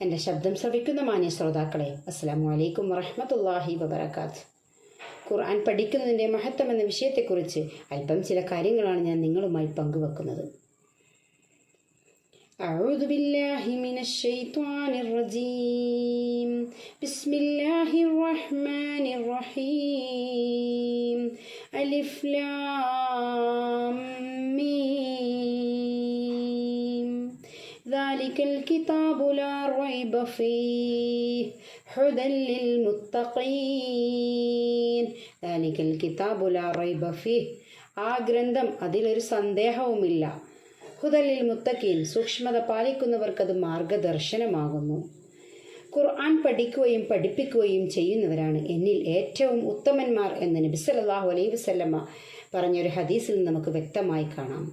എൻ്റെ ശബ്ദം ശ്രവിക്കുന്ന മാന്യ ശ്രോതാക്കളെ അസ്സാം വലൈക്കും വറഹമത്തല്ലാഹി വബർക്കാത്ത് ഖുർആൻ പഠിക്കുന്നതിൻ്റെ മഹത്വം എന്ന വിഷയത്തെക്കുറിച്ച് അല്പം ചില കാര്യങ്ങളാണ് ഞാൻ നിങ്ങളുമായി പങ്കുവെക്കുന്നത് أعوذ بالله من الشيطان الرجيم بسم الله الرحمن الرحيم ألف لام ميم ذلك الكتاب لا ريب فيه هدى للمتقين ذلك الكتاب لا ريب فيه ആ ഗ്രന്ഥം അതിലൊരു സന്ദേഹവുമില്ല ഹുദലിൽ മുത്തക്കീൻ സൂക്ഷ്മത പാലിക്കുന്നവർക്കത് മാർഗദർശനമാകുന്നു ഖുർആൻ പഠിക്കുകയും പഠിപ്പിക്കുകയും ചെയ്യുന്നവരാണ് എന്നിൽ ഏറ്റവും ഉത്തമന്മാർ എന്ന് നബി സല്ലല്ലാഹു അലൈഹി വസല്ലമ പറഞ്ഞൊരു ഹദീസിൽ നമുക്ക് വ്യക്തമായി കാണാം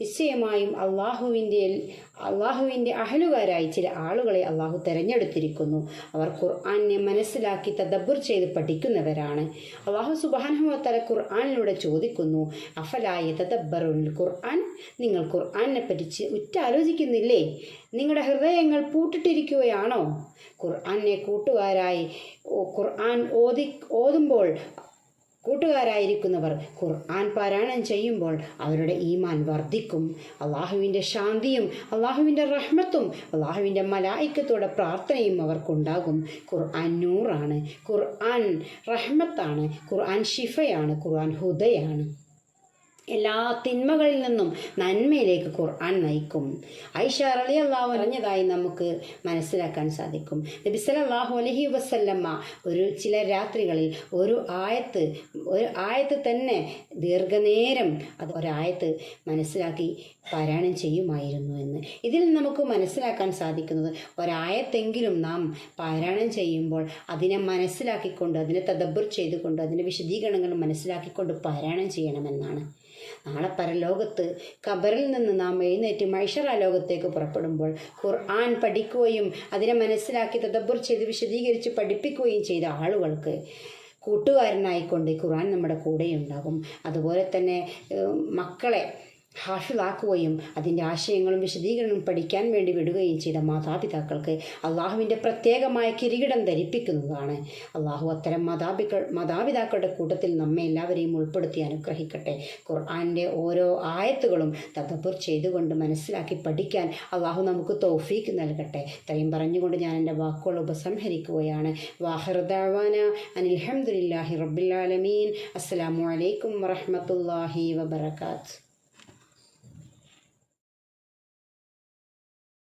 നിശ്ചയമായും അള്ളാഹുവിന്റെ അള്ളാഹുവിന്റെ അഹലുകാരായി ചില ആളുകളെ അള്ളാഹു തെരഞ്ഞെടുത്തിരിക്കുന്നു. അവർ ഖുർആാനെ മനസ്സിലാക്കി തദബ്ബുർ ചെയ്ത് പഠിക്കുന്നവരാണ്. അള്ളാഹു സുബാനുഹത്തല ഖുർആാനിലൂടെ ചോദിക്കുന്നു അഫലായ തദബ്ബറുൽ ഖുർആൻ? നിങ്ങൾ ഖുർആാനെ പറ്റി ഉറ്റാലോചിക്കുന്നില്ലേ? നിങ്ങളുടെ ഹൃദയങ്ങൾ പൂട്ടിട്ടിരിക്കുകയാണോ? ഖുർആാനെ കൂട്ടുകാരായി ഖുർആൻ ഓതി ഓതുമ്പോൾ കൂട്ടുകാരായിരിക്കുന്നവർ ഖുർആൻ പാരായണം ചെയ്യുമ്പോൾ അവരുടെ ഈമാൻ വർദ്ധിക്കും. അള്ളാഹുവിന്റെ ശാന്തിയും അള്ളാഹുവിന്റെ റഹ്മത്തും അള്ളാഹുവിന്റെ മലായിക്കത്തോടെ പ്രാർത്ഥനയും അവർക്കുണ്ടാകും. ഖുർആൻ നൂറാണ്. ഖുർആൻ റഹ്മത്താണ്. ഖുർആൻ ഷിഫയാണ് ഖുർആൻ ഹുദയാണ്. എല്ലാ തിന്മകളിൽ നിന്നും നന്മയിലേക്ക് ഖുർആൻ നയിക്കും. ഐഷ അലി അള്ളാഹു പറഞ്ഞതായി നമുക്ക് മനസ്സിലാക്കാൻ സാധിക്കും. നബിസലാഹു അലഹി വസല്ലമ്മ ഒരു ചില രാത്രികളിൽ ഒരു ആയത്ത് ഒരു ആയത്ത് തന്നെ ദീർഘനേരം അത് ഒരായത്ത് മനസ്സിലാക്കി പാരായണം ചെയ്യുമായിരുന്നു എന്ന്. ഇതിൽ നമുക്ക് മനസ്സിലാക്കാൻ സാധിക്കുന്നത് ഒരായത്തെങ്കിലും നാം പാരായണം ചെയ്യുമ്പോൾ അതിനെ മനസ്സിലാക്കിക്കൊണ്ട് അതിനെ തദബ്ബർ ചെയ്തുകൊണ്ട് അതിന്റെ വിശദീകരണങ്ങൾ മനസ്സിലാക്കിക്കൊണ്ട് പാരായണം ചെയ്യണമെന്നാണ്. നാളെ പരലോകത്ത് ഖബറിൽ നിന്ന് നാം എഴുന്നേറ്റ് മൈഷറ ലോകത്തേക്ക് പുറപ്പെടുമ്പോൾ ഖുർആൻ പഠിക്കുകയും അതിനെ മനസ്സിലാക്കി തദബ്ബർ ചെയ്ത് വിശദീകരിച്ച് പഠിപ്പിക്കുകയും ചെയ്ത ആളുകൾക്ക് കൂട്ടുകാരനായിക്കൊണ്ട് ഖുർആൻ നമ്മുടെ കൂടെയുണ്ടാകും. അതുപോലെ തന്നെ മക്കളെ ഹാഫിളാക്കുകയും അതിന്റെ ആശയങ്ങളും വിശദീകരണവും പഠിക്കാൻ വേണ്ടി വിടുകയും ചെയ്ത മാതാപിതാക്കൾക്ക് അള്ളാഹുവിന്റെ പ്രത്യേകമായ കിരീടം ധരിപ്പിക്കുന്നതാണ്. അള്ളാഹു അത്തരം മാതാപിക്കൾ മാതാപിതാക്കളുടെ കൂട്ടത്തിൽ നമ്മെ എല്ലാവരെയും ഉൾപ്പെടുത്തി അനുഗ്രഹിക്കട്ടെ. ഖുർആാന്റെ ഓരോ ആയത്തുകളും തദബുർ ചെയ്തുകൊണ്ട് മനസ്സിലാക്കി പഠിക്കാൻ അള്ളാഹു നമുക്ക് തൗഫീക്ക് നൽകട്ടെ. ഇത്രയും പറഞ്ഞുകൊണ്ട് ഞാൻ എന്റെ വാക്കുകൾ ഉപസംഹരിക്കുകയാണ്. വാഹർദാവാന അനിൽഹമുല്ലാഹി റബ്ബിലാലമീൻ അസ്സാം വലൈക്കും വറഹമത്തല്ലാഹി വബർക്കാത്ത്